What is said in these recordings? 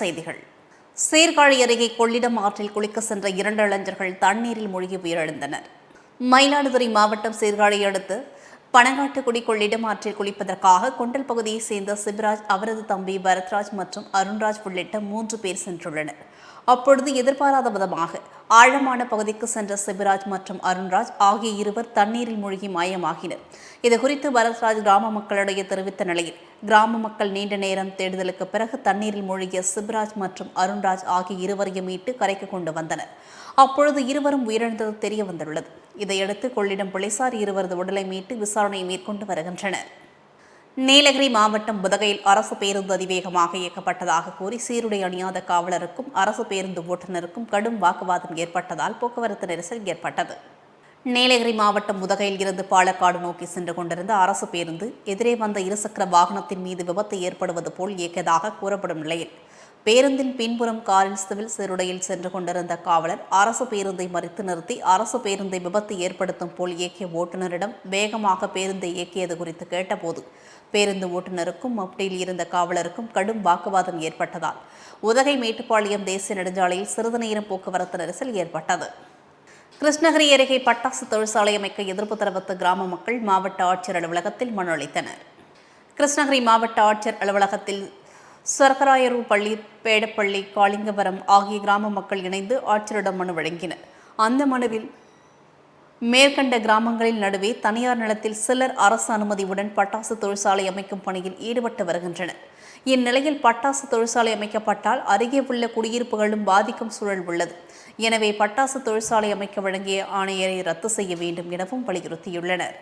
செய்திகள். சீர்காழி அருகே கொள்ளிடம் ஆற்றில் குளிக்க சென்ற இரண்டு இளைஞர்கள் தண்ணீரில் மூழ்கி உயிரிழந்தனர். மயிலாடுதுறை மாவட்டம் சீர்காழி அடுத்து பனங்காட்டுக்குடி கொள்ளிடம் ஆற்றில் குளிப்பதற்காக கொண்டல் பகுதியைச் சேர்ந்த சிவராஜ் அவரது தம்பி பரத்ராஜ் மற்றும் அருண்ராஜ் உள்ளிட்ட மூன்று பேர் சென்றுள்ளனர். அப்பொழுது எதிர்பாராத விதமாக ஆழமான பகுதிக்கு சென்ற சிவராஜ் மற்றும் அருண்ராஜ் ஆகிய இருவர் தண்ணீரில் மூழ்கி மாயமாகினர். இதுகுறித்து பரத்ராஜ் கிராம மக்களிடையே தெரிவித்த நிலையில் கிராம மக்கள் நீண்ட நேரம் தேடுதலுக்கு பிறகு தண்ணீரில் மூழ்கிய சிவராஜ் மற்றும் அருண்ராஜ் ஆகிய இருவரையும் மீட்டு கரைக்கு கொண்டு வந்தனர். அப்பொழுது இருவரும் உயிரிழந்தது தெரிய வந்துள்ளது இதையடுத்து கொள்ளிடம் போலீசார் இருவரது உடலை மீட்டு விசாரணை மேற்கொண்டு வருகின்றனர். நீலகிரி மாவட்டம் புதகையில் அரசு பேருந்து அதிவேகமாக இயக்கப்பட்டதாக கூறி சீருடை அணியாத காவலருக்கும் அரசு பேருந்து ஓட்டுநருக்கும் கடும் வாக்குவாதம் ஏற்பட்டதால் போக்குவரத்து நெரிசல் ஏற்பட்டது. நீலகிரி மாவட்டம் புதகையில் இருந்து பாலக்காடு நோக்கி சென்று கொண்டிருந்த அரசு பேருந்து எதிரே வந்த இருசக்கர வாகனத்தின் மீது விபத்து ஏற்படுவது போல் இயக்கியதாக கூறப்படும் நிலையில் பேருந்தின் பின்புறம் காரில் சிவில் சீருடையில் சென்று கொண்டிருந்த காவலர் அரசு பேருந்தை மறித்து நிறுத்தி அரசு பேருந்தை விபத்து ஏற்படுத்தும் போல் இயக்கிய ஓட்டுநரிடம் வேகமாக பேருந்தை இயக்கியது குறித்து கேட்டபோது பேருந்து ஓட்டுநருக்கும் மப்டியில் இருந்த காவலருக்கும் கடும் வாக்குவாதம் ஏற்பட்டதால் உதகை மேட்டுப்பாளையம் தேசிய நெடுஞ்சாலையில் சிறிது நேரம் போக்குவரத்து நெரிசல் ஏற்பட்டது. கிருஷ்ணகிரி அருகே பட்டாசு தொழிற்சாலை அமைக்க எதிர்ப்பு தெரிவித்த கிராம மக்கள் மாவட்ட ஆட்சியர் அலுவலகத்தில் மனு அளித்தனர். கிருஷ்ணகிரி மாவட்ட ஆட்சியர் அலுவலகத்தில் சொர்க்கராயரூர் பள்ளி பேடப்பள்ளி காளிங்கவரம் ஆகிய கிராம மக்கள் இணைந்து ஆட்சியரிடம் மனு வழங்கினர். அந்த மனுவில் மேற்கண்ட கிராமங்களின் நடுவே தனியார் நிலத்தில் சிலர் அரசு அனுமதியுடன் பட்டாசு தொழிற்சாலை அமைக்கும் பணியில் ஈடுபட்டு வருகின்றனர். இந்நிலையில் பட்டாசு தொழிற்சாலை அமைக்கப்பட்டால் அருகே உள்ள குடியிருப்புகளும் பாதிக்கும் சூழல் உள்ளது. எனவே பட்டாசு தொழிற்சாலை அமைக்க வழங்கிய ஆணையரை ரத்து செய்ய வேண்டும் எனவும் வலியுறுத்தியுள்ளனர்.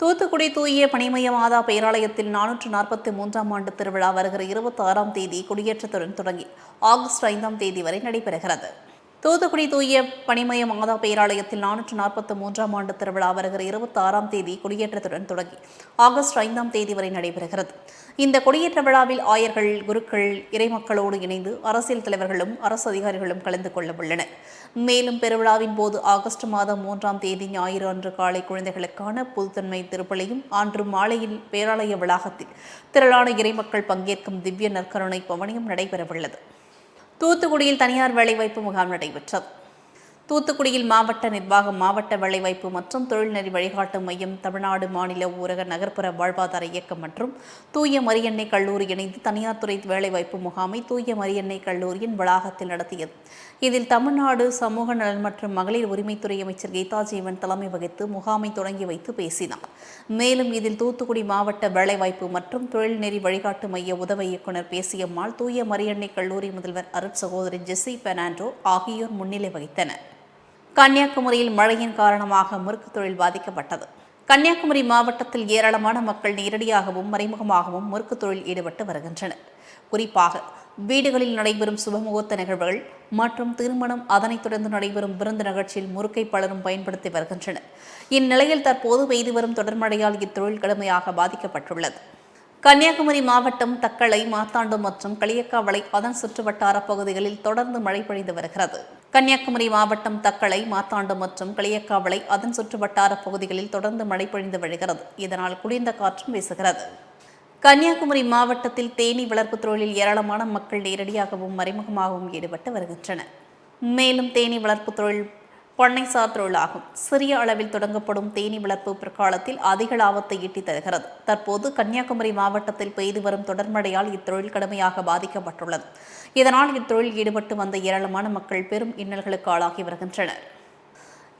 தூத்துக்குடி தூய பணிமய மாதா பேராலயத்தில் நானூற்று நாற்பத்தி மூன்றாம் ஆண்டு திருவிழா வருகிற இருபத்தி ஆறாம் தேதி கொடியேற்றத்துடன் தொடங்கி ஆகஸ்ட் ஐந்தாம் தேதி வரை நடைபெறுகிறது. தூத்துக்குடி தூய பணிமய மாதா பேராலயத்தில் நானூற்று நாற்பத்தி மூன்றாம் ஆண்டு திருவிழா வருகிற இருபத்தி ஆறாம் தேதி கொடியேற்றத்துடன் தொடங்கி ஆகஸ்ட் ஐந்தாம் தேதி வரை நடைபெறுகிறது. இந்த கொடியேற்ற விழாவில் ஆயர்கள் குருக்கள் இறைமக்களோடு இணைந்து அரசியல் தலைவர்களும் அரசு அதிகாரிகளும் கலந்து கொள்ள உள்ளனர். மேலும் பெருவிழாவின் போது ஆகஸ்ட் மாதம் மூன்றாம் தேதி ஞாயிறு அன்று காலை குழந்தைகளுக்கான புதுத்தன்மை திருப்பலியும் அன்று மாலையில் பேராலய வளாகத்தில் திரளான இறைமக்கள் பங்கேற்கும் திவ்ய நற்கருணை பவனியும் நடைபெறவுள்ளது. தூத்துக்குடியில் தனியார் வேலைவாய்ப்பு முகாம் நடைபெற்றது. தூத்துக்குடியில் மாவட்ட நிர்வாகம் மாவட்ட வேலைவாய்ப்பு மற்றும் தொழில்நெறி வழிகாட்டு மையம் தமிழ்நாடு மாநில ஊரக நகர்ப்புற வாழ்வாதார இயக்கம் மற்றும் தூய மரியன்னை கல்லூரி இணைந்து தனியார் துறை வேலைவாய்ப்பு முகாமை தூய மரியன்னை கல்லூரியின் வளாகத்தில் நடத்தியது. இதில் தமிழ்நாடு சமூக நலன் மற்றும் மகளிர் உரிமைத்துறை அமைச்சர் கீதா ஜீவன் தலைமை வகித்து முகாமை தொடங்கி வைத்து பேசினார். மேலும் இதில் தூத்துக்குடி மாவட்ட வேலைவாய்ப்பு மற்றும் தொழில்நெறி வழிகாட்டு மைய உதவி இயக்குநர் பேசியம்மாள் தூய மரியன்னை கல்லூரி முதல்வர் அருட் சகோதரி ஜெஸ்ஸி பெர்னாண்டோ ஆகியோர் முன்னிலை வகித்தனர். கன்னியாகுமரியில் மழையின் காரணமாக முறுக்கு தொழில் பாதிக்கப்பட்டது. கன்னியாகுமரி மாவட்டத்தில் ஏராளமான மக்கள் நேரடியாகவும் மறைமுகமாகவும் முறுக்கு தொழில் ஈடுபட்டு வருகின்றனர். குறிப்பாக வீடுகளில் நடைபெறும் சுபமுகூர்த்த நிகழ்வுகள் மற்றும் திருமணம் அதனைத் தொடர்ந்து நடைபெறும் விருந்து நிகழ்ச்சியில் முறுக்கை பலரும் பயன்படுத்தி வருகின்றனர். இந்நிலையில் தற்போது பெய்து வரும் தொடர்மழையால் இத்தொழில் கடுமையாக பாதிக்கப்பட்டுள்ளது. கன்னியாகுமரி மாவட்டம் தக்கலை மாத்தாண்டு மற்றும் களியக்காவளை அதன் சுற்றுவட்டார பகுதிகளில் தொடர்ந்து மழை பொழிந்து வருகிறது. கன்னியாகுமரி மாவட்டம் தக்கலை மாத்தாண்டு மற்றும் களியக்காவளை அதன் சுற்றுவட்டார பகுதிகளில் தொடர்ந்து மழை பொழிந்து வருகிறது இதனால் குளிர்ந்த காற்றும் வீசுகிறது. கன்னியாகுமரி மாவட்டத்தில் தேனீ வளர்ப்பு தொழிலில் ஏராளமான மக்கள் நேரடியாகவும் மறைமுகமாகவும் ஈடுபட்டு வருகின்றனர். மேலும் தேனீ வளர்ப்பு தொழில் பண்ணைசார் தொழிலாகும். சிறிய அளவில் தொடங்கப்படும் தேனீ வளர்ப்பு பிற்காலத்தில் அதிக லாபத்தை ஈட்டி தருகிறது. தற்போது கன்னியாகுமரி மாவட்டத்தில் பெய்து வரும் தொடர்மழையால் இத்தொழில் கடுமையாக பாதிக்கப்பட்டுள்ளது. இதனால் இத்தொழில் ஈடுபட்டு வந்த ஏராளமான மக்கள் பெரும் இன்னல்களுக்கு ஆளாகி வருகின்றனர்.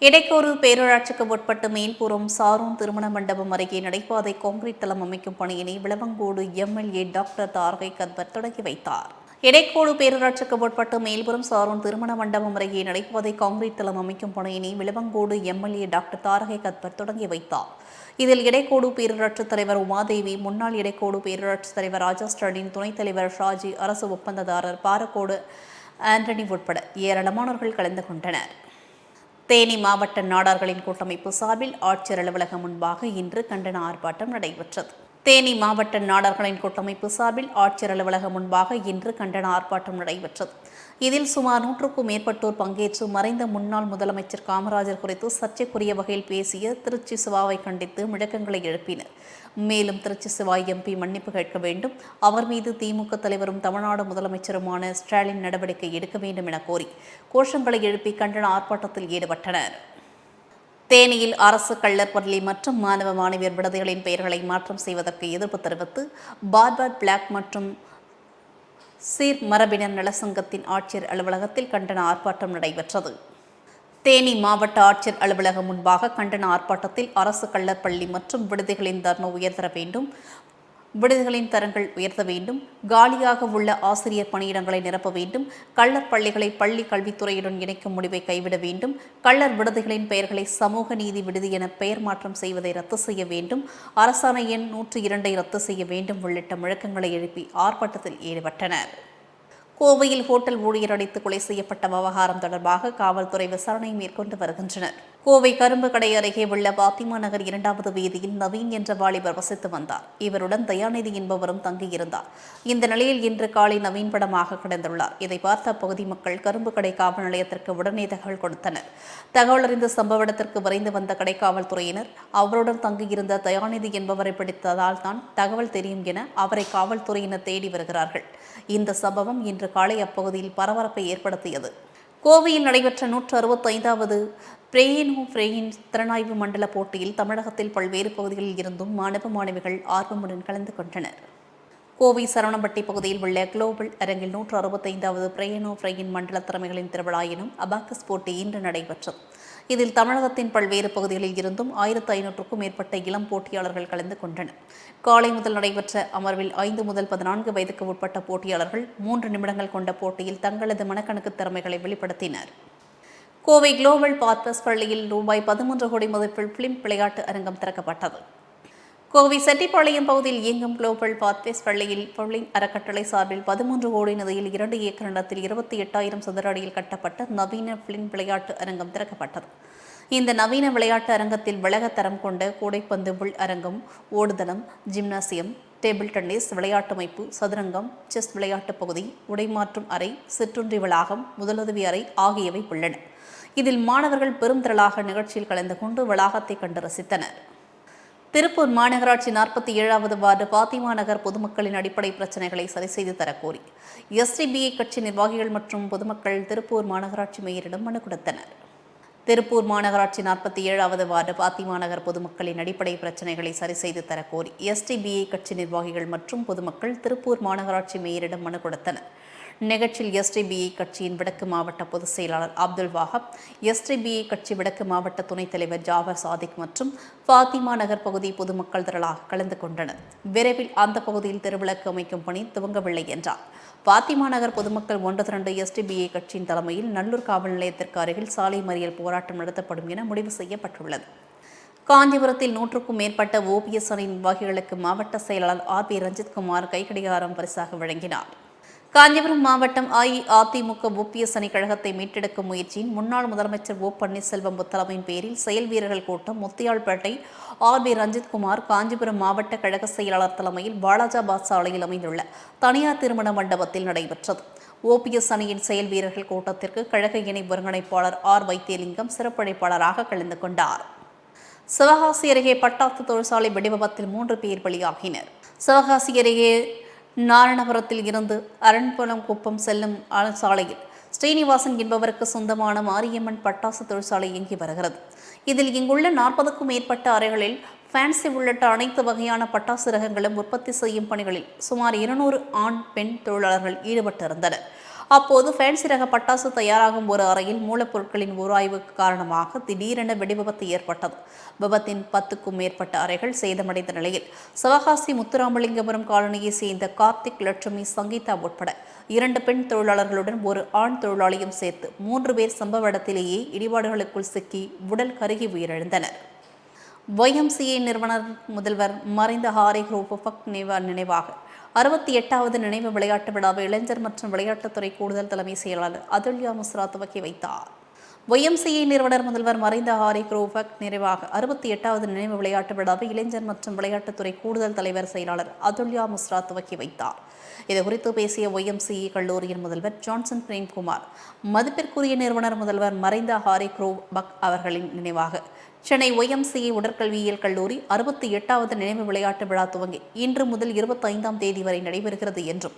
இடைக்கூறு பேரூராட்சிக்கு உட்பட்டு மேல்புறம் சாரூன் திருமண மண்டபம் அருகே நடைபாதை கான்கிரீட் தளம் அமைக்கும் பணியினை Vilavancode MLA doctor Tharagai Cuthbert தொடங்கி வைத்தார். இடைக்கோடு பேரூராட்சிக்கு உட்பட்டு மேல்புறம் சாரூன் திருமண மண்டபம் அருகே நடைபாதை கான்கிரீட் தளம் அமைக்கும் பணியினை Vilavancode MLA doctor Tharagai Cuthbert தொடங்கி வைத்தார். இதில் இடைக்கோடு பேரூராட்சித் தலைவர் உமாதேவி முன்னாள் இடைக்கோடு பேரூராட்சித் தலைவர் ராஜா ஸ்டாலின் துணைத் தலைவர் ஷாஜி அரசு ஒப்பந்ததாரர் பாரக்கோடு ஆண்டனி உட்பட ஏராளமானோர்கள் கலந்து கொண்டனர். தேனி மாவட்ட நாடார்களின் கூட்டமைப்பு சார்பில் ஆட்சியர் அலுவலகம் முன்பாக இன்று கண்டன ஆர்ப்பாட்டம் நடைபெற்றது. தேனி மாவட்ட நாடார்களின் கூட்டமைப்பு சார்பில் ஆட்சியர் அலுவலகம் முன்பாக இன்று கண்டன ஆர்ப்பாட்டம் நடைபெற்றது. இதில் சுமார் நூற்றுக்கும் மேற்பட்டோர் பங்கேற்று மறைந்த முன்னாள் முதலமைச்சர் காமராஜர் குறித்து சர்ச்சைக்குரிய வகையில் பேசிய திருச்சி சிவாவை கண்டித்து முழக்கங்களை எழுப்பினர். மேலும் திருச்சி சிவாய் எம்பி மன்னிப்பு கேட்க வேண்டும். அவர் மீது திமுக தலைவரும் தமிழ்நாடு முதலமைச்சருமான ஸ்டாலின் நடவடிக்கை எடுக்க வேண்டும் என கோரி கோஷங்களை எழுப்பி கண்டன ஆர்ப்பாட்டத்தில் ஈடுபட்டனர். தேனியில் அரசு கள்ளர் பள்ளி மற்றும் மாணவ மாணவியர் விடுதிகளின் பெயர்களை மாற்றம் செய்வதற்கு எதிர்ப்பு தெரிவித்து பார்பர்ட் பிளாக் மற்றும் சீர் மரபினர் நலசங்கத்தின் ஆட்சியர் அலுவலகத்தில் கண்டன ஆர்ப்பாட்டம் நடைபெற்றது. தேனி மாவட்ட ஆட்சியர் அலுவலகம் முன்பாக கண்டன ஆர்ப்பாட்டத்தில் அரசு கள்ளர் பள்ளி மற்றும் விடுதிகளின் தர்ம உயர்தர வேண்டும் விடுதிகளின் தரங்கள் உயர்த்த வேண்டும். காலியாக உள்ள ஆசிரியர் பணியிடங்களை நிரப்ப வேண்டும். கள்ளர் பள்ளிகளை பள்ளி கல்வித்துறையுடன் இணைக்கும் முடிவை கைவிட வேண்டும். கள்ளர் விடுதிகளின் பெயர்களை சமூக நீதி விடுதி என பெயர் மாற்றம் செய்வதை ரத்து செய்ய வேண்டும். அரசாணை எண் நூற்றி இரண்டை ரத்து செய்ய வேண்டும் உள்ளிட்ட முழக்கங்களை எழுப்பி ஆர்ப்பாட்டத்தில் ஈடுபட்டனர். கோவையில் ஹோட்டல் ஊழியர் அடித்து கொலை செய்யப்பட்ட விவகாரம் தொடர்பாக காவல்துறை விசாரணை மேற்கொண்டு வருகின்றனர். கோவை கரும்பு கடை அருகே உள்ள பாத்திமா நகர் இரண்டாவது வீதியில் நவீன் என்ற வாலிபர் வசித்து வந்தார். இவருடன் தயாநிதி என்பவரும் தங்கியிருந்தார். இந்த நிலையில் இன்று காலை நவீன் படமாக கிடந்துள்ளார். இதை பார்த்த அப்பகுதி மக்கள் கரும்பு கடை காவல் நிலையத்திற்கு உடனே தகவல் கொடுத்தனர். தகவல் அறிந்த சம்பவ இடத்திற்கு விரைந்து வந்த கடை காவல்துறையினர் அவருடன் தங்கியிருந்த தயாநிதி என்பவரை பிடித்ததால் தான் தகவல் தெரியும் என அவரை காவல்துறையினர் தேடி வருகிறார்கள். இந்த சம்பவம் இன்று காலை அப்பகுதியில் பரபரப்பை ஏற்படுத்தியது. கோவையில் நடைபெற்ற நூற்று அறுபத்தைந்தாவது பிரேயனோ பிரேயின் திறனாய்வு மண்டல போட்டியில் தமிழகத்தில் பல்வேறு பகுதிகளில் இருந்தும் மாணவ மாணவிகள் ஆர்வமுடன் கலந்து கொண்டனர். கோவை சரவணம்பட்டி பகுதியில் உள்ள குளோபல் அரங்கில் நூற்று அறுபத்தைந்தாவது பிரேயனோ ஃப்ரையின் மண்டல திறமைகளின் திருவிழா எனும் அபாக்கஸ் போட்டி இன்று நடைபெற்றது. இதில் தமிழகத்தின் பல்வேறு பகுதிகளில் இருந்தும் ஆயிரத்து ஐநூற்றுக்கும் மேற்பட்ட இளம் போட்டியாளர்கள் கலந்து கொண்டனர். காலை முதல் நடைபெற்ற அமர்வில் ஐந்து முதல் பதினான்கு வயதுக்கு உட்பட்ட போட்டியாளர்கள் மூன்று நிமிடங்கள் கொண்ட போட்டியில் தங்களது மனக்கணக்கு திறமைகளை வெளிப்படுத்தினர். கோவை குளோபல் பாத்பஸ் பள்ளியில் ரூபாய் பதிமூன்று கோடி மதிப்பில் பிலிம் விளையாட்டு அரங்கம் திறக்கப்பட்டது. கோவை செட்டிப்பாளையம் பகுதியில் இயங்கும் குளோபல் பாத்வேஸ் பள்ளியில் பள்ளியின் அறக்கட்டளை சார்பில் பதிமூன்று கோடி நிதியில் இரண்டு ஏக்கர் நிலத்தில் இருபத்தி எட்டாயிரம் சதுர அடியில் கட்டப்பட்ட நவீன பிளின் விளையாட்டு அரங்கம் திறக்கப்பட்டது. இந்த நவீன விளையாட்டு அரங்கத்தில் உலகத்தரம் கொண்ட கூடைப்பந்து உள் அரங்கம் ஓடுதளம் ஜிம்னாசியம் டேபிள் டென்னிஸ் விளையாட்டமைப்பு சதுரங்கம் செஸ் விளையாட்டுப் பகுதி உடைமாற்றும் அறை சிற்றுண்டி வளாகம் முதலுதவி அறை ஆகியவை உள்ளன. இதில் மாணவர்கள் பெரும் திரளாக நிகழ்ச்சியில் கலந்து கொண்டு வளாகத்தை கண்டு ரசித்தனர். திருப்பூர் மாநகராட்சி நாற்பத்தி ஏழாவது வார்டு பாத்திமா நகர் பொதுமக்களின் அடிப்படை பிரச்சனைகளை சரி செய்து தரக்கோரி எஸ்டிபிஐ கட்சி நிர்வாகிகள் மற்றும் பொதுமக்கள் திருப்பூர் மாநகராட்சி மேயரிடம் மனு கொடுத்தனர். திருப்பூர் மாநகராட்சி நாற்பத்தி ஏழாவது வார்டு பாத்திமா நகர் பொதுமக்களின் அடிப்படை பிரச்சனைகளை சரி செய்து தரக்கோரி எஸ்டிபிஐ கட்சி நிர்வாகிகள் மற்றும் பொதுமக்கள் திருப்பூர் மாநகராட்சி மேயரிடம் மனு கொடுத்தனர். நிகழ்ச்சியில் எஸ்டிபிஐ கட்சியின் வடக்கு மாவட்ட பொதுச் செயலாளர் அப்துல் வாஹப் எஸ்டிபிஐ கட்சி வடக்கு மாவட்ட துணைத் தலைவர் ஜாவர் சாதிக் மற்றும் பாத்திமா நகர் பகுதி பொதுமக்கள் திரளாக கலந்து கொண்டனர். விரைவில் அந்த பகுதியில் திருவிளக்கு அமைக்கும் பணி துவங்கவில்லை என்றார். பாத்திமா நகர் பொதுமக்கள் ஒன்று திரண்டு எஸ்டிபிஐ கட்சியின் தலைமையில் நல்லூர் காவல் நிலையத்திற்கு அருகில் சாலை மறியல் போராட்டம் நடத்தப்படும் என முடிவு செய்யப்பட்டுள்ளது. காஞ்சிபுரத்தில் நூற்றுக்கும் மேற்பட்ட ஓபிஎஸ் அணி நிர்வாகிகளுக்கு மாவட்ட செயலாளர் ஆர் பி ரஞ்சித்குமார் கைக்கடிகாரம் பரிசாக வழங்கினார். காஞ்சிபுரம் மாவட்டம் அஇஅதிமுக ஒப்பிய அணி கழகத்தை மீட்டெடுக்கும் முயற்சியின் முன்னாள் முதலமைச்சர் ஓ பன்னீர்செல்வம் உத்தரவின் பேரில் செயல் வீரர்கள் கூட்டம் முத்தியால்பேட்டை ஆர் பி ரஞ்சித்குமார் காஞ்சிபுரம் மாவட்ட கழக செயலாளர் தலைமையில் வாலாஜாபாத் சாலையில் அமைந்துள்ள தனியார் திருமண மண்டபத்தில் நடைபெற்றது. ஓபிஎஸ் அணியின் செயல் வீரர்கள் கூட்டத்திற்கு கழக இணை ஒருங்கிணைப்பாளர் ஆர் வைத்தியலிங்கம் சிறப்பழைப்பாளராக கலந்து கொண்டார். சிவகாசி அருகே பட்டாசு தொழிற்சாலை வெடிவிபத்தில் மூன்று பேர் பலியாகினர். சிவகாசி அருகே நாரணபுரத்தில் இருந்து அரண்புலம் குப்பம் செல்லும் சாலையில் ஸ்ரீனிவாசன் என்பவருக்கு சொந்தமான மாரியம்மன் பட்டாசு தொழிற்சாலை இயங்கி வருகிறது. இதில் இங்குள்ள நாற்பதுக்கும் மேற்பட்ட அறைகளில் ஃபேன்சி உள்ளிட்ட அனைத்து வகையான பட்டாசு ரகங்களும் உற்பத்தி செய்யும் பணிகளில் சுமார் இருநூறு ஆண் பெண் தொழிலாளர்கள் ஈடுபட்டிருந்தனர். அப்போது ஃபேன்சி ரக பட்டாசு தயாராகும் ஒரு அறையில் மூலப்பொருட்களின் உராய்வு காரணமாக திடீரென வெடிவிபத்து ஏற்பட்டது. விபத்தின் பத்துக்கும் மேற்பட்ட அறைகள் சேதமடைந்த நிலையில் சிவகாசி முத்துராமலிங்கபுரம் காலனியை சேர்ந்த கார்த்திக் லட்சுமி சங்கீதா உட்பட இரண்டு பெண் தொழிலாளர்களுடன் ஒரு ஆண் தொழிலாளியும் சேர்த்து மூன்று பேர் சம்பவ இடத்திலேயே இடிபாடுகளுக்குள் சிக்கி உடல் கருகி உயிரிழந்தனர். ஒய்எம்சிஏ நிறுவனர் முதல்வர் மறைந்த ஹாரி குரூப் நினைவாக அறுபத்தி எட்டாவது நினைவு விளையாட்டு விழாவை இளைஞர் மற்றும் விளையாட்டுத்துறை கூடுதல் தலைமை செயலாளர் அதுல்யா முஸ்ரா துவக்கி வைத்தார். ஒய்எம்சிஐ நிறுவனர் முதல்வர் மறைந்த ஹாரி குரோபக் நிறைவாக அறுபத்தி எட்டாவது நினைவு விளையாட்டு விழாவை இளைஞர் மற்றும் விளையாட்டுத்துறை கூடுதல் தலைவர் செயலாளர் அதுல்யா முஸ்ரா துவக்கி வைத்தார். இதுகுறித்து பேசிய ஒய்எம்சிஇ கல்லூரியின் முதல்வர் ஜான்சன் பிரேம்குமார் மதிப்பிற்குரிய நிறுவனர் முதல்வர் மறைந்த ஹாரி குரோ பக் அவர்களின் நினைவாக சென்னை ஒய்எம்சிஏ உடற்கல்வியியல் கல்லூரி அறுபத்தி எட்டாவது நினைவு விளையாட்டு விழா துவங்கி இன்று முதல் இருபத்தைந்தாம் தேதி வரை நடைபெறுகிறது என்றும்.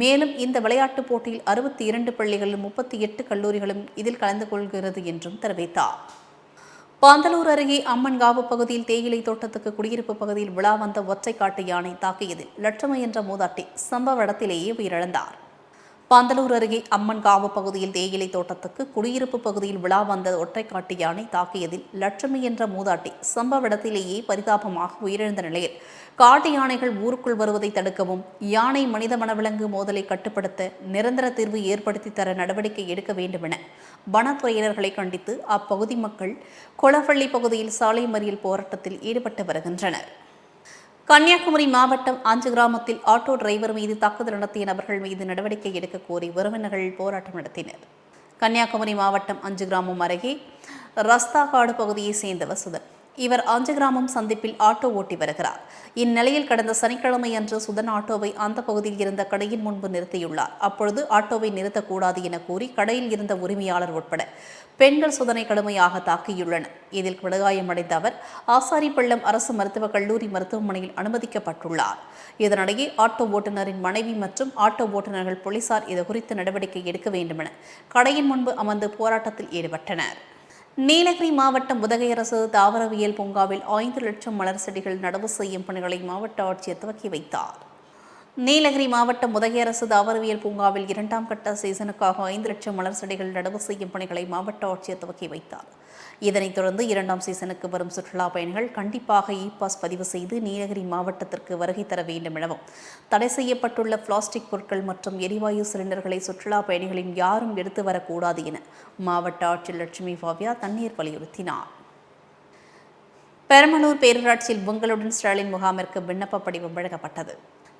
மேலும் இந்த விளையாட்டுப் போட்டியில் அறுபத்தி இரண்டு பள்ளிகளும் முப்பத்தி எட்டு கல்லூரிகளும் இதில் கலந்து கொள்கிறது என்றும் தெரிவித்தார். பாந்தலூர் அருகே அம்மன்காவு பகுதியில் தேயிலை தோட்டத்துக்கு குடியிருப்பு பகுதியில் விழா வந்த ஒற்றைக்காட்டு யானை தாக்கியதில் லட்சுமி என்ற மூதாட்டி சம்பவ இடத்திலேயே உயிரிழந்தார். பாந்தலூர் அருகே அம்மன் காவு பகுதியில் தேயிலை தோட்டத்துக்கு குடியிருப்பு பகுதியில் விழா வந்த ஒற்றைக்காட்டு யானை தாக்கியதில் லட்சுமி என்ற மூதாட்டி சம்பவ இடத்திலேயே பரிதாபமாக உயிரிழந்த நிலையில் காட்டு யானைகள் ஊருக்குள் வருவதை தடுக்கவும் யானை மனித வனவிலங்கு மோதலை கட்டுப்படுத்த நிரந்தர தீர்வு ஏற்படுத்தி தர நடவடிக்கை எடுக்க வேண்டும் என வனத்துறையினர்களை கண்டித்து அப்பகுதி மக்கள் கொளவள்ளி பகுதியில் சாலை மறியல் போராட்டத்தில் ஈடுபட்டு வருகின்றனர். கன்னியாகுமரி மாவட்டம் அஞ்சு கிராமத்தில் ஆட்டோ டிரைவர் மீது தாக்குதல் நடத்திய நபர்கள் மீது நடவடிக்கை எடுக்க கோரி உறவினர்கள் போராட்டம் நடத்தினர். கன்னியாகுமரி மாவட்டம் அஞ்சு கிராமம் அருகே ரஸ்தாகாடு பகுதியை சேர்ந்த வசுதன். இவர் ஆஞ்சகிராமம் சந்திப்பில் ஆட்டோ ஓட்டி வருகிறார். இந்நிலையில் கடந்த சனிக்கிழமை அன்று சுதன் ஆட்டோவை அந்த பகுதியில் இருந்த கடையின் முன்பு நிறுத்தியுள்ளார். அப்பொழுது ஆட்டோவை நிறுத்தக்கூடாது என கூறி கடையில் இருந்த உரிமையாளர் உட்பட பெண்கள் சுதனை கடுமையாக தாக்கியுள்ளனர். இதில் படுகாயமடைந்த அவர் ஆசாரிப்பள்ளம் அரசு மருத்துவக் கல்லூரி மருத்துவமனையில் அனுமதிக்கப்பட்டுள்ளார். இதனிடையே ஆட்டோ ஓட்டுநரின் மனைவி மற்றும் ஆட்டோ ஓட்டுநர்கள் போலீசார் இதுகுறித்து நடவடிக்கை எடுக்க வேண்டுமென கடையின் முன்பு அமர்ந்து போராட்டத்தில் ஈடுபட்டனர். நீலகிரி மாவட்டம் உதகை அரசு தாவரவியல் பூங்காவில் ஐந்து லட்சம் மலர் செடிகள் நடவு செய்யும் பணிகளை மாவட்ட ஆட்சியர் துவக்கி வைத்தார். நீலகிரி மாவட்டம் உதகை அரசு தாவரவியல் பூங்காவில் இரண்டாம் கட்ட சீசனுக்காக ஐந்து லட்சம் மலர் செடிகள் நடவு செய்யும் பணிகளை மாவட்ட ஆட்சியர் துவக்கி வைத்தார். இதனைத் தொடர்ந்து இரண்டாம் சீசனுக்கு வரும் சுற்றுலா பயணிகள் கண்டிப்பாக இ பாஸ் பதிவு செய்து நீலகிரி மாவட்டத்திற்கு வருகை தர வேண்டும் எனவும் தடை செய்யப்பட்டுள்ள பிளாஸ்டிக் பொருட்கள் மற்றும் எரிவாயு சிலிண்டர்களை சுற்றுலா பயணிகளின் யாரும் எடுத்து வரக்கூடாது என மாவட்ட ஆட்சியர் லட்சுமி பாவ்யா தண்ணீர் வலியுறுத்தினார். பெரம்பலூர் பேரூராட்சியில் பொங்கலுடன் ஸ்டாலின் முகாமிற்கு விண்ணப்ப படிவம் வழங்கப்பட்டது.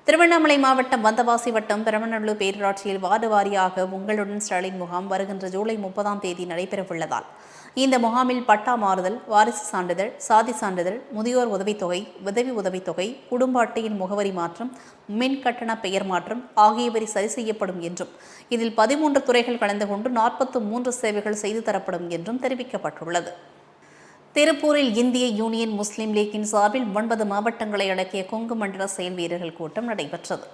திருவண்ணாமலை மாவட்டம் வந்தவாசி வட்டம் பெரம்பலூர் பேரூராட்சியில் வார்டு வாரியாக உங்களுடன் ஸ்டாலின் முகாம் வருகின்ற ஜூலை முப்பதாம் தேதி நடைபெறவுள்ளதால் இந்த முகாமில் பட்டா மாறுதல் வாரிசு சான்றிதழ் சாதி சான்றிதழ் முதியோர் உதவித்தொகை உதவி உதவித்தொகை குடும்ப அட்டையின் முகவரி மாற்றம் மின் கட்டண பெயர் மாற்றம் ஆகியவை சரி செய்யப்படும் என்றும் இதில் பதிமூன்று துறைகள் கலந்து கொண்டு நாற்பத்து மூன்று சேவைகள் செய்து தரப்படும் என்றும் தெரிவிக்கப்பட்டுள்ளது. திருப்பூரில் இந்திய யூனியன் முஸ்லீம் லீக்கின் சார்பில் ஒன்பது மாவட்டங்களை அடக்கிய கொங்கு மண்டல செயல் வீரர்கள் கூட்டம் நடைபெற்றது.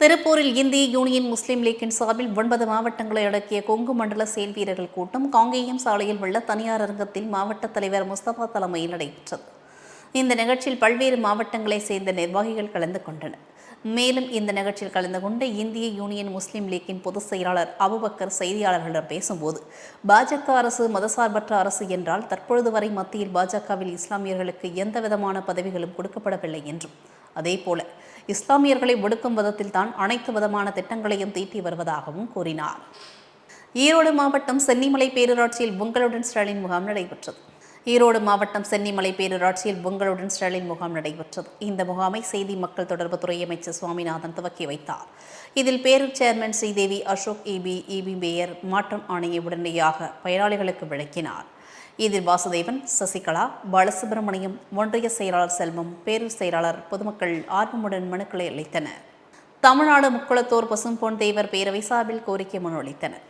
திருப்பூரில் இந்திய யூனியன் முஸ்லீம் லீக்கின் சார்பில் ஒன்பது மாவட்டங்களை அடக்கிய கொங்கு மண்டல செயல் வீரர்கள் கூட்டம் காங்கேயம் சாலையில் உள்ள தனியார் அரங்கத்தில் மாவட்ட தலைவர் முஸ்தபா தலைமையில் நடைபெற்றது. இந்த நிகழ்ச்சியில் பல்வேறு மாவட்டங்களைச் சேர்ந்த நிர்வாகிகள் கலந்து கொண்டனர். மேலும் இந்த நிகழ்ச்சியில் கலந்து கொண்ட இந்திய யூனியன் முஸ்லீம் லீக்கின் பொதுச் செயலாளர் அபுபக்கர் செய்தியாளர்களிடம் பேசும்போது பாஜக அரசு மதசார்பற்ற அரசு என்றால் தற்பொழுது வரை மத்தியில் பாஜகவில் இஸ்லாமியர்களுக்கு எந்த விதமான பதவிகளும் கொடுக்கப்படவில்லை என்றும். அதேபோல இஸ்லாமியர்களை ஒடுக்கும் விதத்தில் தான் அனைத்து விதமான திட்டங்களையும் தீட்டி வருவதாகவும் கூறினார். ஈரோடு மாவட்டம் சென்னிமலை பேரூராட்சியில் உங்களுடன் ஸ்டாலின் முகாம் நடைபெற்றது. ஈரோடு மாவட்டம் சென்னிமலை பேரூராட்சியில் பொங்கலுடன் ஸ்டாலின் முகாம் நடைபெற்றது. இந்த முகாமை செய்தி மக்கள் தொடர்புத்துறை அமைச்சர் சுவாமிநாதன் துவக்கி வைத்தார். இதில் Perur chairman Sridevi Ashok EB EB mayor மாற்றம் ஆணையை உடனடியாக பயனாளிகளுக்கு விளக்கினார். இதில் வாசுதேவன் சசிகலா பாலசுப்பிரமணியம் ஒன்றிய செயலாளர் செல்வம் பேரூர் செயலாளர் பொதுமக்கள் ஆர்வமுடன் மனுக்களை அளித்தனர். தமிழ்நாடு முக்குளத்தோர் பசும்பொன் தேவர் பேரவை சார்பில் கோரிக்கை மனு அளித்தனர்.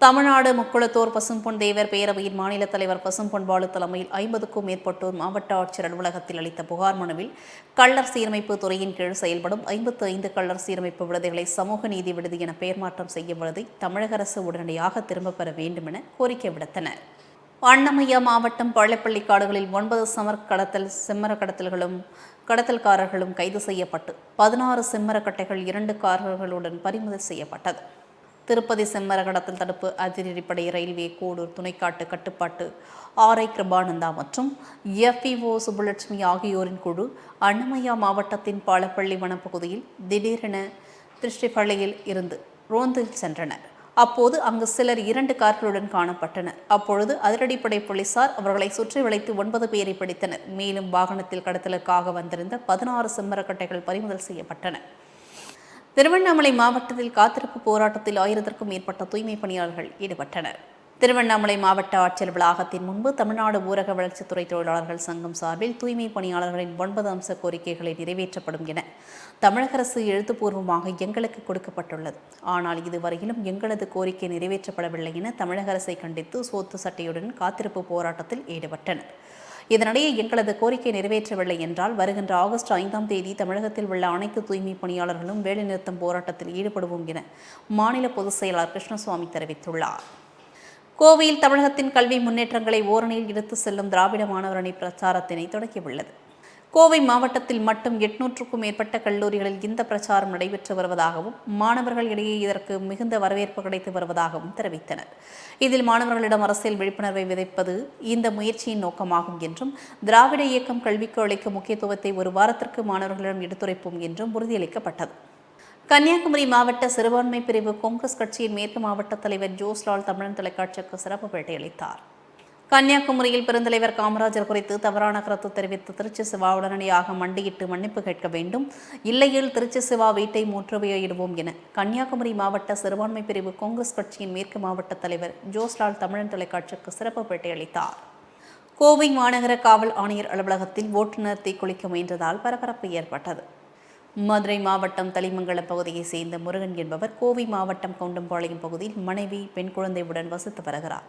தமிழ்நாடு முக்குளத்தோர் பசும்பொன் தேவர் பேரவையின் மாநில தலைவர் பசும்பொன் பாலு தலைமையில் ஐம்பதுக்கும் மேற்பட்டோர் மாவட்ட ஆட்சியர் அலுவலகத்தில் அளித்த புகார் மனுவில் கள்ளர் சீரமைப்பு துறையின் கீழ் செயல்படும் ஐம்பத்து ஐந்து கள்ளர் சீரமைப்பு விடுதிகளை சமூக நீதி விடுதி என பெயர் மாற்றம் செய்யும் விடுதி தமிழக அரசு உடனடியாக திரும்பப் பெற வேண்டும் என கோரிக்கை விடுத்தனர். அன்னமையா மாவட்டம் பள்ளப்பள்ளி காடுகளில் ஒன்பது சமர் கடத்தல் செம்மர கடத்தல்களும் கடத்தல்காரர்களும் கைது செய்யப்பட்டு பதினாறு செம்மரக்கட்டைகள் இரண்டு கார்களுடன் பறிமுதல் செய்யப்பட்டது. திருப்பதி செம்மர கடத்தல் தடுப்பு அதிரடிப்படை ரயில்வே கூடூர் துணைக்காட்டு கட்டுப்பாட்டு. ஆர். ஐ. கிருபானந்தா மற்றும் எஃப்இஓ சுப்புலட்சுமி ஆகியோரின் குழு அன்னமையா மாவட்டத்தின் பாலப்பள்ளி வனப்பகுதியில் திடீரென திருஷ்டிப்பள்ளியில் இருந்து ரோந்தில் சென்றனர். அப்போது அங்கு சிலர் இரண்டு கார்களுடன் காணப்பட்டனர். அப்பொழுது அதிரடிப்படை போலீசார் அவர்களை சுற்றி வளைத்து ஒன்பது பேரை பிடித்தனர். மேலும் வாகனத்தில் கடத்தலுக்காக வந்திருந்த பதினாறு செம்மரக்கட்டைகள் பறிமுதல் செய்யப்பட்டன. திருவண்ணாமலை மாவட்டத்தில் காத்திருப்பு போராட்டத்தில் ஆயிரத்திற்கும் மேற்பட்ட தூய்மை பணியாளர்கள் ஈடுபட்டனர். திருவண்ணாமலை மாவட்ட ஆட்சியர் வளாகத்தின் முன்பு தமிழ்நாடு ஊரக வளர்ச்சித்துறை தொழிலாளர்கள் சங்கம் சார்பில் தூய்மை பணியாளர்களின் ஒன்பது அம்ச கோரிக்கைகளை நிறைவேற்றப்படும் என தமிழக அரசு எழுத்துப்பூர்வமாக எங்களுக்கு கொடுக்கப்பட்டுள்ளது. ஆனால் இதுவரையிலும் எங்களது கோரிக்கை நிறைவேற்றப்படவில்லை என தமிழக அரசை கண்டித்து சோத்து சட்டையுடன் காத்திருப்பு போராட்டத்தில் ஈடுபட்டனர். இதனிடையே எங்களது கோரிக்கை நிறைவேற்றவில்லை என்றால் வருகின்ற ஆகஸ்ட் ஐந்தாம் தேதி தமிழகத்தில் உள்ள அனைத்து தூய்மை பணியாளர்களும் வேலைநிறுத்தம் போராட்டத்தில் ஈடுபடுவோம் என மாநில பொதுச் செயலாளர் கிருஷ்ணசுவாமி தெரிவித்துள்ளார். கோவையில் தமிழகத்தின் கல்வி முன்னேற்றங்களை ஓரணியில் எடுத்து செல்லும் திராவிட மாணவரணி பிரச்சாரத்தினை தொடங்கியுள்ளது கோவை மாவட்டத்தில் மட்டும் எட்நூற்றுக்கும் மேற்பட்ட கல்லூரிகளில் இந்த பிரச்சாரம் நடைபெற்று வருவதாகவும் மாணவர்கள் இடையே இதற்கு மிகுந்த வரவேற்பு கிடைத்து வருவதாகவும் தெரிவித்தனர். இதில் மாணவர்களிடம் அரசியல் விழிப்புணர்வை விதைப்பது இந்த முயற்சியின் நோக்கமாகும் என்றும் திராவிட இயக்கம் கல்விக்கு அளிக்கும் முக்கியத்துவத்தை ஒரு வாரத்திற்கு மாணவர்களிடம் எடுத்துரைப்போம் என்றும் உறுதியளிக்கப்பட்டது. கன்னியாகுமரி மாவட்ட சிறுபான்மை பிரிவு காங்கிரஸ் கட்சியின் மேற்கு மாவட்ட தலைவர் ஜோஸ்லால் தமிழன் தொலைக்காட்சிக்கு சிறப்பு பேட்டியளித்தார் கன்னியாகுமரியில் பெருந்தலைவர் காமராஜர் குறித்து தவறான கருத்து தெரிவித்து திருச்சி சிவா உடனடியாக மண்டியிட்டு மன்னிப்பு கேட்க வேண்டும். இல்லையில் திருச்சி சிவா வீட்டை முற்றுகையிடுவோம் என கன்னியாகுமரி மாவட்ட சிறுபான்மை பிரிவு காங்கிரஸ் கட்சியின் மேற்கு மாவட்ட தலைவர் ஜோஸ்லால் தமிழன் தொலைக்காட்சிக்கு சிறப்பு பேட்டியளித்தார் கோவை மாநகர காவல் ஆணையர் அலுவலகத்தில் ஓட்டுநர் தீக்குளிக்க முயன்றதால் பரபரப்பு ஏற்பட்டது. மதுரை மாவட்டம் தலிமங்கலம் பகுதியைச் சேர்ந்த முருகன் என்பவர் கோவை மாவட்டம் கவுண்டம்பாளையம் பகுதியில் மனைவி பெண் குழந்தையுடன் வசித்து வருகிறார்.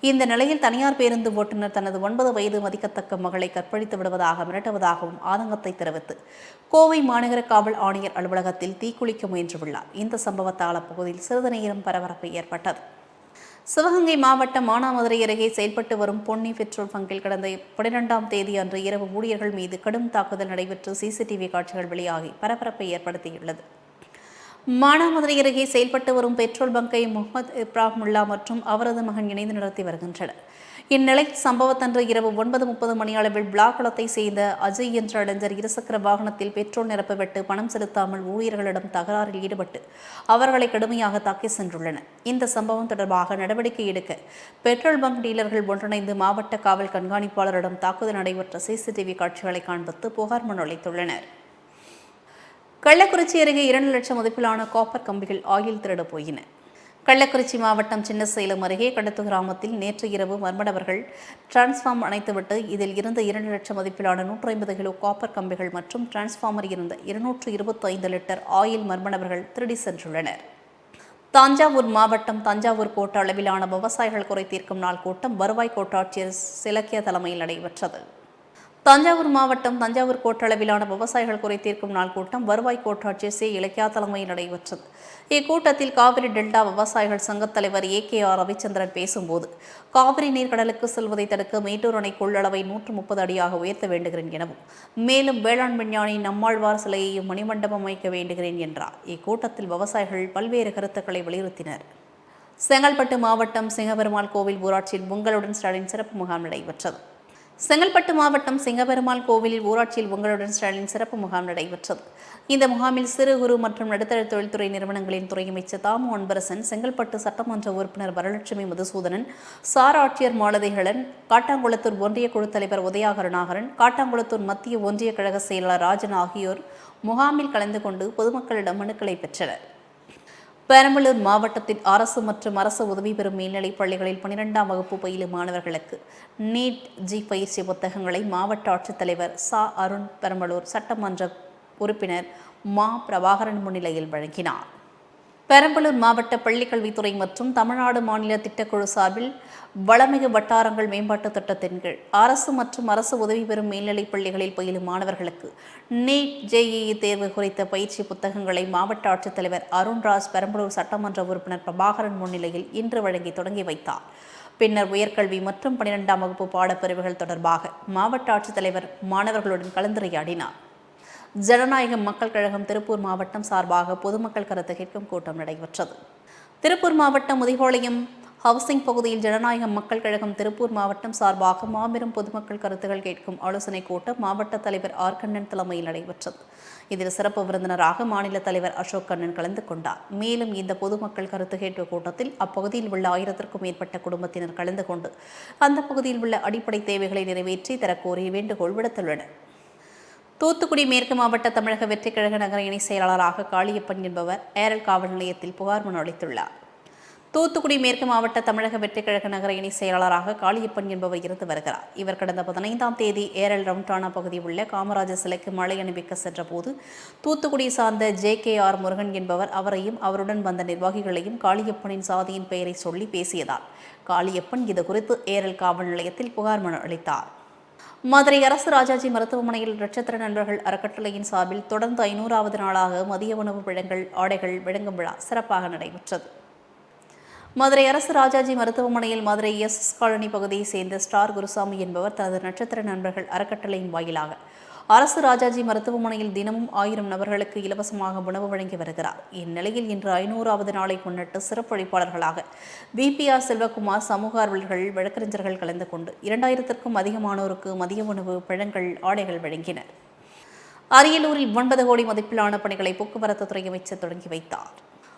இந்த நிலையில் தனியார் பேருந்து ஓட்டுநர் தனது ஒன்பது வயது மதிக்கத்தக்க மகளை கற்பழித்து விடுவதாக மிரட்டுவதாகவும் ஆதங்கத்தை தெரிவித்து கோவை மாநகர காவல் ஆணையர் அலுவலகத்தில் தீக்குளிக்க முயன்றுள்ளார். இந்த சம்பவத்தால் அப்பகுதியில் சிறிது நேரம் பரபரப்பு ஏற்பட்டது. சிவகங்கை மாவட்டம் மானாமதுரை அருகே செயல்பட்டு வரும் பொன்னி பெட்ரோல் பங்கில் கடந்த பனிரெண்டாம் தேதி அன்று இரவு ஊழியர்கள் மீது கடும் தாக்குதல் நடைபெற்று சிசிடிவி காட்சிகள் வெளியாகி பரபரப்பை ஏற்படுத்தியுள்ளது. மானாமதுரை அருகே செயல்பட்டு வரும் பெட்ரோல் பங்கை முகமது இப்ராஹிமுல்லா மற்றும் அவரது மகன் இணைந்து நடத்தி வருகின்றனர். இந்நிலை சம்பவத்தன்று இரவு ஒன்பது முப்பது மணி அளவில் பிளாக்குளத்தை சேர்ந்த அஜய் என்ற இளைஞர் இருசக்கர வாகனத்தில் பெட்ரோல் நிரப்பவிட்டு பணம் செலுத்தாமல் ஊழியர்களிடம் தகராறில் ஈடுபட்டு அவர்களை கடுமையாக தாக்கி சென்றுள்ளனர். இந்த சம்பவம் தொடர்பாக நடவடிக்கை எடுக்க பெட்ரோல் பங்க் டீலர்கள் ஒன்றிணைந்து மாவட்ட காவல் கண்காணிப்பாளரிடம் தாக்குதல் நடைபெற்ற சிசிடிவி காட்சிகளை காண்பித்து புகார் மனு அளித்துள்ளனர். கள்ளக்குறிச்சி அருகே இரண்டு லட்சம் மதிப்பிலான காப்பர் கம்பிகள் ஆயில் திருட போயின. கள்ளக்குறிச்சி மாவட்டம் சின்னசேலம் அருகே கடத்து கிராமத்தில் நேற்று இரவு மர்மடவர்கள் டிரான்ஸ்ஃபார்ம் அணைத்துவிட்டு இதில் இருந்த இரண்டு லட்சம் மதிப்பிலான நூற்றி ஐம்பது கிலோ காப்பர் கம்பிகள் மற்றும் டிரான்ஸ்ஃபார்மர் இருந்த இருநூற்று இருபத்தி ஐந்து லிட்டர் ஆயில் மர்மணவர்கள் திருடி சென்றுள்ளனர். தஞ்சாவூர் மாவட்டம் தஞ்சாவூர் கோட்ட அளவிலான விவசாயிகள் குறை தீர்க்கும் நாள் கூட்டம் வருவாய் கோட்டாட்சியர் சிலக்கிய தலைமையில் நடைபெற்றது. தஞ்சாவூர் மாவட்டம் தஞ்சாவூர் கோட்டளவிலான விவசாயிகள் குறை தீர்க்கும் நாள் கூட்டம் வருவாய் கோட்டாட்சியர் சி. இலக்கியா தலைமையில் நடைபெற்றது. இக்கூட்டத்தில் காவிரி டெல்டா விவசாயிகள் சங்கத் தலைவர் ஏ கே ஆர் ரவிச்சந்திரன் பேசும்போது காவிரி நீர்க்கடலுக்கு செல்வதை தடுக்க மேட்டூர் அணை கொள்ளளவை நூற்று முப்பது அடியாக உயர்த்த வேண்டுகிறேன் எனவும் மேலும் வேளாண் விஞ்ஞானி நம்மாழ்வார் சிலையையும் மணிமண்டபம் அமைக்க வேண்டுகிறேன் என்றார். இக்கூட்டத்தில் விவசாயிகள் பல்வேறு கருத்துக்களை வலியுறுத்தினர். செங்கல்பட்டு மாவட்டம் சிங்கபெருமாள் கோவில் ஊராட்சியில் பொங்கலுடன் ஸ்டாலின் சிறப்பு முகாம் நடைபெற்றது. செங்கல்பட்டு மாவட்டம் சிங்கபெருமாள் கோவிலில் ஊராட்சியில் பொங்கலுடன் ஸ்டாலின் சிறப்பு முகாம் நடைபெற்றது. இந்த முகாமில் சிறு குறு மற்றும் நடுத்தர தொழில்துறை நிறுவனங்களின் துறை அமைச்சர் தாமு அன்பரசன் செங்கல்பட்டு சட்டமன்ற உறுப்பினர் வரலட்சுமி மதுசூதனன் சார் ஆட்சியர் மாலதிகளன் காட்டாங்குளத்தூர் ஒன்றிய குழு தலைவர் உதயா கருணாகரன் காட்டாங்குளத்தூர் மத்திய ஒன்றிய கழக செயலாளர் ராஜன் ஆகியோர் முகாமில் கலந்து கொண்டு பொதுமக்களிடம் மனுக்களை பெற்றனர். பெரம்பலூர் மாவட்டத்தில் அரசு மற்றும் அரசு உதவி பெறும் மேல்நிலைப் பள்ளிகளில் பனிரெண்டாம் வகுப்பு பயிலும் மாணவர்களுக்கு நீட் ஜி பயிற்சி புத்தகங்களை மாவட்ட ஆட்சித்தலைவர் சா. அருண் பெரம்பலூர் சட்டமன்ற உறுப்பினர் மா பிரபாகரன் முன்னிலையில் வழங்கினார். பெரம்பலூர் மாவட்ட பள்ளிக்கல்வித்துறை மற்றும் தமிழ்நாடு மாநில திட்டக்குழு சார்பில் வளமிகு வட்டாரங்கள் மேம்பாட்டு திட்டத்தின் கீழ் அரசு மற்றும் அரசு உதவி பெறும் மேல்நிலைப் பள்ளிகளில் பயிலும் மாணவர்களுக்கு நீட் ஜேஇஇ தேர்வு குறித்த பயிற்சி புத்தகங்களை மாவட்ட ஆட்சித்தலைவர் அருண்ராஜ் பெரம்பலூர் சட்டமன்ற உறுப்பினர் பிரபாகரன் முன்னிலையில் இன்று வழங்கி தொடங்கி வைத்தார். பின்னர் உயர்கல்வி மற்றும் பனிரெண்டாம் வகுப்பு பாடப்பிரிவுகள் தொடர்பாக மாவட்ட ஆட்சித்தலைவர் மாணவர்களுடன் கலந்துரையாடினார். ஜனநாயகம் மக்கள் கழகம் திருப்பூர் மாவட்டம் சார்பாக பொதுமக்கள் கருத்து கேட்கும் கூட்டம் நடைபெற்றது. திருப்பூர் மாவட்டம் முதிகோளையம் ஹவுசிங் பகுதியில் ஜனநாயக மக்கள் கழகம் திருப்பூர் மாவட்டம் சார்பாக மாபெரும் பொதுமக்கள் கருத்துகள் கேட்கும் ஆலோசனை கூட்டம் மாவட்ட தலைவர் ஆர் கண்ணன் தலைமையில் நடைபெற்றது. இதில் சிறப்பு விருந்தினராக மாநில தலைவர் அசோக் கண்ணன் கலந்து கொண்டார். மேலும் இந்த பொதுமக்கள் கருத்து கேட்பு கூட்டத்தில் அப்பகுதியில் உள்ள ஆயிரத்திற்கும் மேற்பட்ட குடும்பத்தினர் கலந்து கொண்டு அந்த பகுதியில் உள்ள அடிப்படை தேவைகளை நிறைவேற்றி தரக்கோரி வேண்டுகோள் விடுத்துள்ளனர். தூத்துக்குடி மேற்கு மாவட்ட தமிழக வெற்றிக்கழக நகர இணை செயலாளராக காளியப்பன் என்பவர் ஏரல் காவல் நிலையத்தில் புகார் மனு அளித்துள்ளார். தூத்துக்குடி மேற்கு மாவட்ட தமிழக வெற்றிக்கழக நகர இணை செயலாளராக காளியப்பன் என்பவர் இருந்து வருகிறார். இவர் கடந்த பதினைந்தாம் தேதி ஏரல் ரவுண்டானா பகுதியில் உள்ள காமராஜர் சிலைக்கு மழை அணிவிக்க சென்றபோது தூத்துக்குடி சார்ந்த ஜே கே ஆர் முருகன் என்பவர் அவரையும் அவருடன் வந்த நிர்வாகிகளையும் காளியப்பனின் சாதியின் பெயரை சொல்லி பேசியதால் காளியப்பன் இது குறித்து ஏரல் காவல் நிலையத்தில் புகார் மனு அளித்தார். மதுரை அரசு ராஜாஜி மருத்துவமனையில் நட்சத்திர நண்பர்கள் அறக்கட்டளையின் சார்பில் தொடர்ந்து ஐநூறாவது நாளாக மதிய உணவு வழங்கல் ஆடைகள் விளங்கும் விழா சிறப்பாக நடைபெற்றது. மதுரை அரசு ராஜாஜி மருத்துவமனையில் மதுரை எஸ் காலனி பகுதியைச் சேர்ந்த ஸ்டார் குருசாமி என்பவர் தனது நட்சத்திர நண்பர்கள் அறக்கட்டளையின் வாயிலாக அரசு ராஜாஜி மருத்துவமனையில் தினமும் ஆயிரம் நபர்களுக்கு இலவசமாக உணவு வழங்கி வருகிறார். இந்நிலையில் இன்று ஐநூறாவது நாளை முன்னிட்டு சிறப்பு அழைப்பாளர்களாக பிபிஆர் செல்வகுமார் சமூக ஆர்வலர்கள் வழக்கறிஞர்கள் கலந்து கொண்டு இரண்டாயிரத்திற்கும் அதிகமானோருக்கு மதிய உணவு பழங்கள் ஆடைகள் வழங்கினர். அரியலூரில் ஒன்பது கோடி மதிப்பிலான பணிகளை போக்குவரத்து துறை அமைச்சர் தொடங்கி வைத்தார்.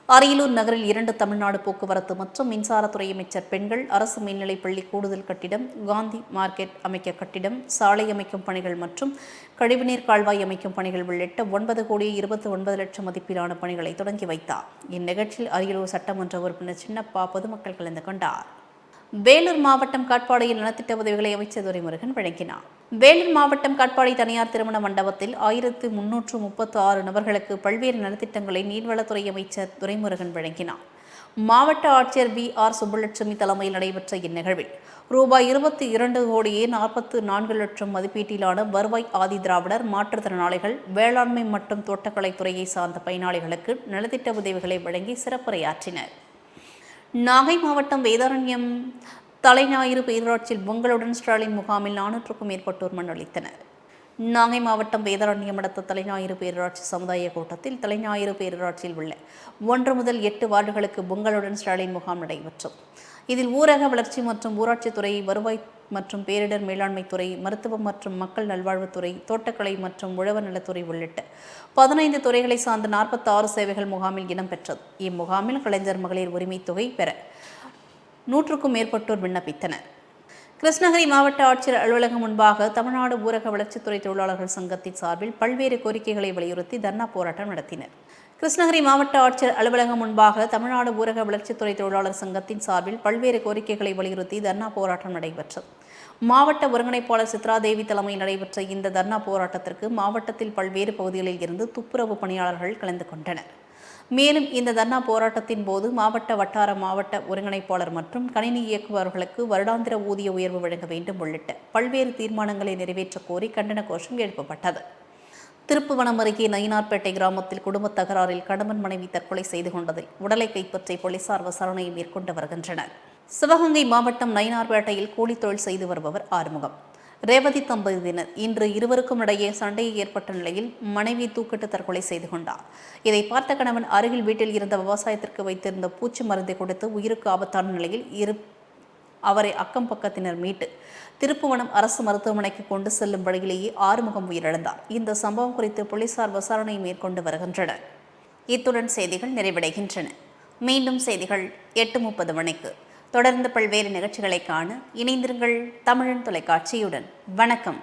அரியலூர் நகரில் இரண்டு தமிழ்நாடு போக்குவரத்து மற்றும் மின்சாரத்துறை அமைச்சர் பெண்கள் அரசு மேல்நிலைப் பள்ளி கூடுதல் கட்டிடம் காந்தி மார்க்கெட் அமைக்க கட்டிடம் சாலை அமைக்கும் பணிகள் மற்றும் கழிவுநீர் கால்வாய் அமைக்கும் பணிகள் உள்ளிட்ட ஒன்பது கோடி இருபத்தி ஒன்பது லட்சம் மதிப்பிலான பணிகளை தொடங்கி வைத்தார். இந்நிகழ்ச்சியில் அரியலூர் சட்டமன்ற உறுப்பினர் சின்னப்பா பொதுமக்கள் கலந்து கொண்டார். வேலூர் மாவட்டம் காட்பாடியில் நலத்திட்ட உதவிகளை அமைச்சர் துரைமுருகன் வழங்கினார். வேலூர் மாவட்டம் காட்பாடி தனியார் திருமண மண்டபத்தில் ஆயிரத்து முன்னூற்று முப்பத்து ஆறு நபர்களுக்கு பல்வேறு நலத்திட்டங்களை நீர்வளத்துறை அமைச்சர் துரைமுருகன் வழங்கினார். மாவட்ட ஆட்சியர் பி ஆர். சுப்புலட்சுமி தலைமையில் நடைபெற்ற இந்நிகழ்வில் ரூபாய் இருபத்தி இரண்டு கோடியே நாற்பத்து நான்கு லட்சம் மதிப்பீட்டிலான வருவாய் ஆதி திராவிடர் மாற்றுத்திறனாளிகள் வேளாண்மை மற்றும் தோட்டக்கலைத்துறையை சார்ந்த பயனாளிகளுக்கு நலத்திட்ட உதவிகளை வழங்கி சிறப்புரையாற்றினர். நாகை மாவட்டம் வேதாரண்யம் தலைஞாயிறு பேரூராட்சியில் பொங்கலுடன் ஸ்டாலின் முகாமில் நானூற்றுக்கும் மேற்பட்டோர் மண்ணளித்தனர். நாகை மாவட்டம் வேதாரண்யம் அடுத்த தலைஞாயிறு பேரூராட்சி சமுதாய கூட்டத்தில் தலைஞாயிறு பேரூராட்சியில் உள்ள ஒன்று முதல் எட்டு வார்டுகளுக்கு பொங்கலுடன் ஸ்டாலின் முகாம் நடைபெற்றது. இதில் ஊரக வளர்ச்சி மற்றும் ஊராட்சித்துறை வருவாய் மற்றும் பேரிடர் மேலாண்மைத்துறை மருத்துவம் மற்றும் மக்கள் நல்வாழ்வுத்துறை தோட்டக்கலை மற்றும் உழவர் நலத்துறை உள்ளிட்ட பதினைந்து துறைகளை சார்ந்த நாற்பத்தாறு சேவைகள் முகாமில் இடம்பெற்றது இம்முகாமில் கலைஞர் மகளிர் உரிமை தொகை பெற நூற்றுக்கும் மேற்பட்டோர் விண்ணப்பித்தனர். கிருஷ்ணகிரி மாவட்ட ஆட்சியர் அலுவலகம் முன்பாக தமிழ்நாடு ஊரக வளர்ச்சித்துறை தொழிலாளர்கள் சங்கத்தின் சார்பில் பல்வேறு கோரிக்கைகளை வலியுறுத்தி தர்ணா போராட்டம் நடத்தினர். கிருஷ்ணகிரி மாவட்ட ஆட்சியர் அலுவலகம் முன்பாக தமிழ்நாடு ஊரக வளர்ச்சித்துறை தொழிலாளர் சங்கத்தின் சார்பில் பல்வேறு கோரிக்கைகளை வலியுறுத்தி தர்ணா போராட்டம் நடைபெற்றது. மாவட்ட ஒருங்கிணைப்பாளர் சித்ராதேவி தலைமையில் நடைபெற்ற இந்த தர்ணா போராட்டத்திற்கு மாவட்டத்தில் பல்வேறு பகுதிகளில் இருந்து துப்புரவு பணியாளர்கள் கலந்து கொண்டனர். மேலும் இந்த தர்ணா போராட்டத்தின் போது மாவட்ட வட்டார மாவட்ட ஒருங்கிணைப்பாளர் மற்றும் கணினி இயக்குபவர்களுக்கு வருடாந்திர ஊதிய உயர்வு வழங்க வேண்டும் உள்ளிட்ட பல்வேறு தீர்மானங்களை நிறைவேற்றக் கோரி கண்டன கோஷம் எழுப்பப்பட்டது. திருப்புவனம் அருகே நயினார்பேட்டை கிராமத்தில் குடும்ப தகராறில் கணவன் மனைவி தற்கொலை செய்து கொண்டதில் உடலை கைப்பற்றி போலீசார் விசாரணையை மேற்கொண்டு வருகின்றனர். சிவகங்கை மாவட்டம் நயினார்பேட்டையில் கூலி தொழில் செய்து வருபவர் ஆறுமுகம். ரேவதி தம்பதியினர் இன்று இருவருக்கும் இடையே சண்டை ஏற்பட்ட நிலையில் மனைவி தூக்கிட்டு தற்கொலை செய்து கொண்டார். இதை பார்த்த கணவன் அருகில் வீட்டில் இருந்த விவசாயத்திற்கு வைத்திருந்த பூச்சி மருந்தை கொடுத்து உயிருக்கு ஆபத்தான நிலையில் இரு அவரை அக்கம் பக்கத்தினர் மீட்டு திருப்புவனம் அரசு மருத்துவமனைக்கு கொண்டு செல்லும் வழியிலேயே ஆறுமுகம் உயிரிழந்தார். இந்த சம்பவம் குறித்து போலீசார் விசாரணை மேற்கொண்டு வருகின்றனர். இத்துடன் செய்திகள் நிறைவடைகின்றன. மீண்டும் செய்திகள் எட்டு முப்பது மணிக்கு. தொடர்ந்து பல்வேறு நிகழ்ச்சிகளை காண இணைந்திருங்கள் தமிழன் தொலைக்காட்சியுடன். வணக்கம்.